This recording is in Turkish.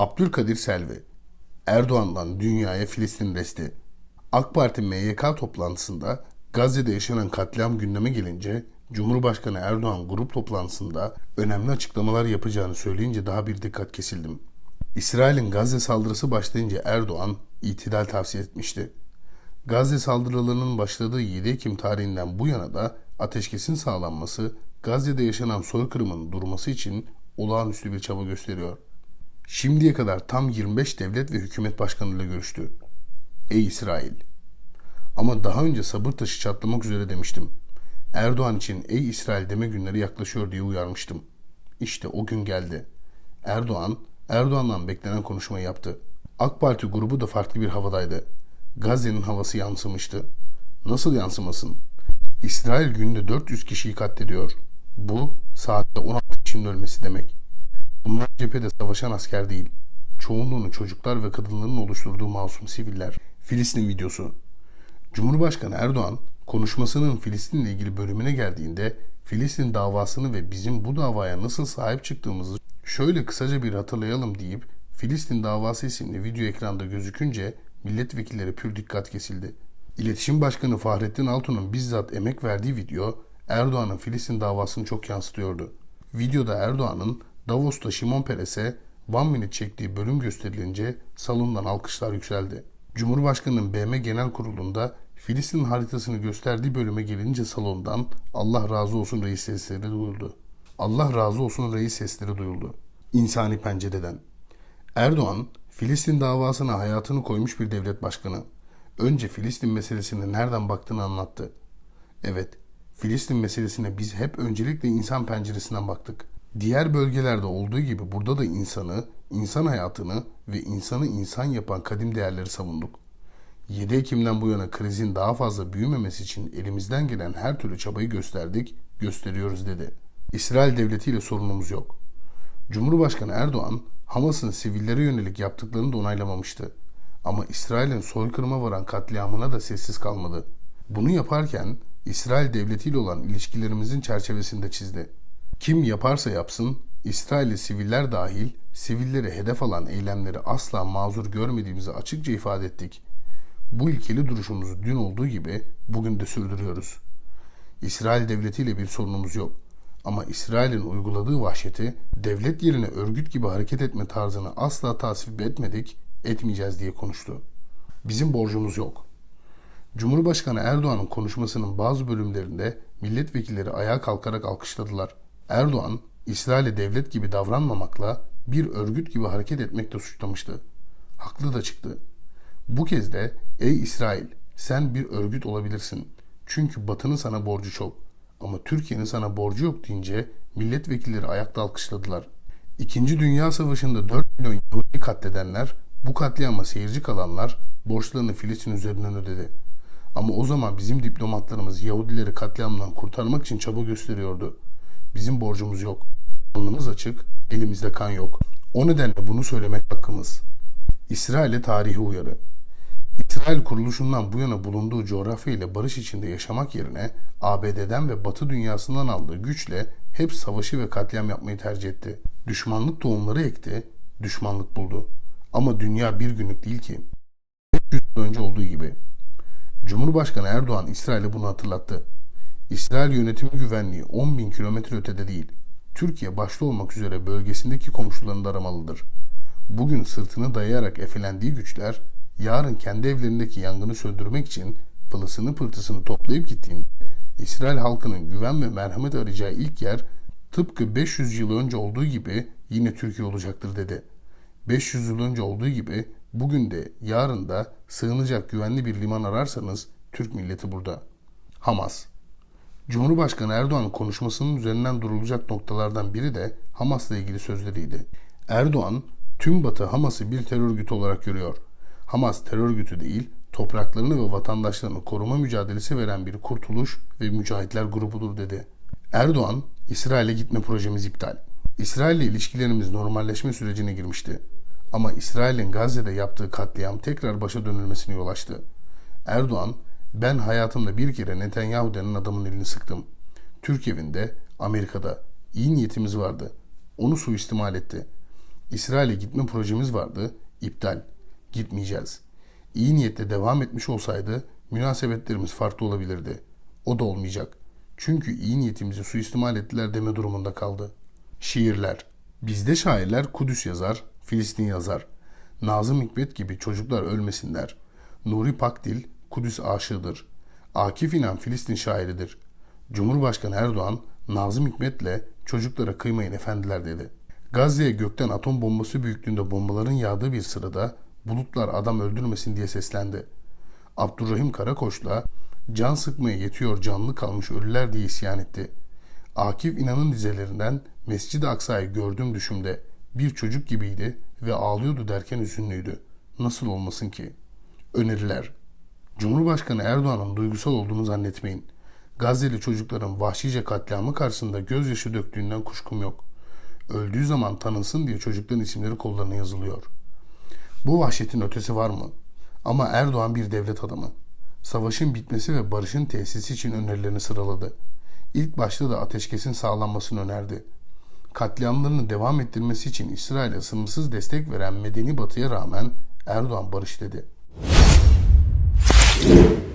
Abdülkadir Selvi Erdoğan'dan dünyaya Filistin resti. AK Parti MYK toplantısında Gazze'de yaşanan katliam gündeme gelince Cumhurbaşkanı Erdoğan grup toplantısında önemli açıklamalar yapacağını söyleyince daha bir dikkat kesildim. İsrail'in Gazze saldırısı başlayınca Erdoğan itidal tavsiye etmişti. Gazze saldırılarının başladığı 7 Ekim tarihinden bu yana da ateşkesin sağlanması, Gazze'de yaşanan soykırımın durması için olağanüstü bir çaba gösteriyor. Şimdiye kadar tam 25 devlet ve hükümet başkanıyla görüştü. Ey İsrail! Ama daha önce sabır taşı çatlamak üzere demiştim. Erdoğan için ey İsrail deme günleri yaklaşıyor diye uyarmıştım. İşte o gün geldi. Erdoğan, Erdoğan'dan beklenen konuşmayı yaptı. AK Parti grubu da farklı bir havadaydı. Gazze'nin havası yansımıştı. Nasıl yansımasın? İsrail günde 400 kişiyi katlediyor. Bu saatte 16 kişinin ölmesi demek. Bunlar cephede savaşan asker değil. Çoğunluğunu çocuklar ve kadınların oluşturduğu masum siviller. Filistin videosu. Cumhurbaşkanı Erdoğan konuşmasının Filistin'le ilgili bölümüne geldiğinde Filistin davasını ve bizim bu davaya nasıl sahip çıktığımızı şöyle kısaca bir hatırlayalım deyip Filistin davası isimli video ekranda gözükünce milletvekilleri pür dikkat kesildi. İletişim Başkanı Fahrettin Altun'un bizzat emek verdiği video Erdoğan'ın Filistin davasını çok yansıtıyordu. Videoda Erdoğan'ın Davos'ta Şimon Peres'e One Minute çektiği bölüm gösterilince salondan alkışlar yükseldi. Cumhurbaşkanı'nın BM Genel Kurulu'nda Filistin haritasını gösterdiği bölüme gelince salondan Allah razı olsun reis sesleri duyuldu. Allah razı olsun reis sesleri duyuldu. İnsani pencereden. Erdoğan, Filistin davasına hayatını koymuş bir devlet başkanı. Önce Filistin meselesine nereden baktığını anlattı. Evet, Filistin meselesine biz hep öncelikle insan penceresinden baktık. Diğer bölgelerde olduğu gibi burada da insanı, insan hayatını ve insanı insan yapan kadim değerleri savunduk. 7 Ekim'den bu yana krizin daha fazla büyümemesi için elimizden gelen her türlü çabayı gösterdik, gösteriyoruz dedi. İsrail devletiyle sorunumuz yok. Cumhurbaşkanı Erdoğan, Hamas'ın sivillere yönelik yaptıklarını da onaylamamıştı. Ama İsrail'in soykırıma varan katliamına da sessiz kalmadı. Bunu yaparken İsrail devletiyle olan ilişkilerimizin çerçevesinde çizdi. Kim yaparsa yapsın, İsrail'i siviller dahil sivilleri hedef alan eylemleri asla mazur görmediğimizi açıkça ifade ettik. Bu ilkeli duruşumuzu dün olduğu gibi bugün de sürdürüyoruz. İsrail devletiyle bir sorunumuz yok. Ama İsrail'in uyguladığı vahşeti, devlet yerine örgüt gibi hareket etme tarzını asla tasvip etmedik, etmeyeceğiz diye konuştu. Bizim borcumuz yok. Cumhurbaşkanı Erdoğan'ın konuşmasının bazı bölümlerinde milletvekilleri ayağa kalkarak alkışladılar. Erdoğan, İsrail'e devlet gibi davranmamakla bir örgüt gibi hareket etmekle suçlamıştı. Haklı da çıktı. Bu kez de ey İsrail sen bir örgüt olabilirsin. Çünkü Batı'nın sana borcu çok. Ama Türkiye'nin sana borcu yok deyince milletvekilleri ayakta alkışladılar. İkinci Dünya Savaşı'nda 4 milyon Yahudi katledenler, bu katliama seyirci kalanlar borçlarını Filistin üzerinden ödedi. Ama o zaman bizim diplomatlarımız Yahudileri katliamdan kurtarmak için çaba gösteriyordu. Bizim borcumuz yok. Alnımız açık, elimizde kan yok. O nedenle bunu söylemek hakkımız. İsrail'e tarihi uyarı. İsrail kuruluşundan bu yana bulunduğu coğrafya ile barış içinde yaşamak yerine ABD'den ve Batı dünyasından aldığı güçle hep savaşı ve katliam yapmayı tercih etti. Düşmanlık tohumları ekti, düşmanlık buldu. Ama dünya bir günlük değil ki. 500 yıl önce olduğu gibi. Cumhurbaşkanı Erdoğan İsrail'e bunu hatırlattı. İsrail yönetimi güvenliği 10 bin kilometre ötede değil. Türkiye başta olmak üzere bölgesindeki komşularını aramalıdır. Bugün sırtını dayayarak efelendiği güçler yarın kendi evlerindeki yangını söndürmek için pılısını pırtısını toplayıp gittiğinde İsrail halkının güven ve merhamet arayacağı ilk yer tıpkı 500 yıl önce olduğu gibi yine Türkiye olacaktır dedi. 500 yıl önce olduğu gibi bugün de yarın da sığınacak güvenli bir liman ararsanız Türk milleti burada. Hamas Cumhurbaşkanı Erdoğan konuşmasının üzerinden durulacak noktalardan biri de Hamas'la ilgili sözleriydi. Erdoğan, tüm Batı Hamas'ı bir terör örgütü olarak görüyor. Hamas terör örgütü değil, topraklarını ve vatandaşlarını koruma mücadelesi veren bir kurtuluş ve mücahitler grubudur dedi. Erdoğan, İsrail'e gitme projemiz iptal. İsrail'le ilişkilerimiz normalleşme sürecine girmişti. Ama İsrail'in Gazze'de yaptığı katliam tekrar başa dönülmesine yol açtı. Erdoğan, ben hayatımda bir kere Netanyahu denen adamın elini sıktım. Türk evinde, Amerika'da iyi niyetimiz vardı. Onu suistimal etti. İsrail'e gitme projemiz vardı. İptal. Gitmeyeceğiz. İyi niyetle devam etmiş olsaydı münasebetlerimiz farklı olabilirdi. O da olmayacak. Çünkü iyi niyetimizi suistimal ettiler deme durumunda kaldı. Şiirler. Bizde şairler Kudüs yazar, Filistin yazar. Nazım Hikmet gibi çocuklar ölmesinler. Nuri Pakdil Kudüs aşığıdır. Akif İnan Filistin şairidir. Cumhurbaşkanı Erdoğan Nazım Hikmet'le çocuklara kıymayın efendiler dedi. Gazze'ye gökten atom bombası büyüklüğünde bombaların yağdığı bir sırada bulutlar adam öldürmesin diye seslendi. Abdurrahim Karakoç'la can sıkmaya yetiyor canlı kalmış ölüler diye isyan etti. Akif İnan'ın dizelerinden Mescid-i Aksa'yı gördüğüm düşümde bir çocuk gibiydi ve ağlıyordu derken üzünlüydü. Nasıl olmasın ki? Öneriler. Cumhurbaşkanı Erdoğan'ın duygusal olduğunu zannetmeyin. Gazze'li çocukların vahşice katliamı karşısında gözyaşı döktüğünden kuşkum yok. Öldüğü zaman tanınsın diye çocukların isimleri kollarına yazılıyor. Bu vahşetin ötesi var mı? Ama Erdoğan bir devlet adamı. Savaşın bitmesi ve barışın tesisi için önerilerini sıraladı. İlk başta da ateşkesin sağlanmasını önerdi. Katliamlarını devam ettirmesi için İsrail'e sınırsız destek veren medeni batıya rağmen Erdoğan barış dedi. you.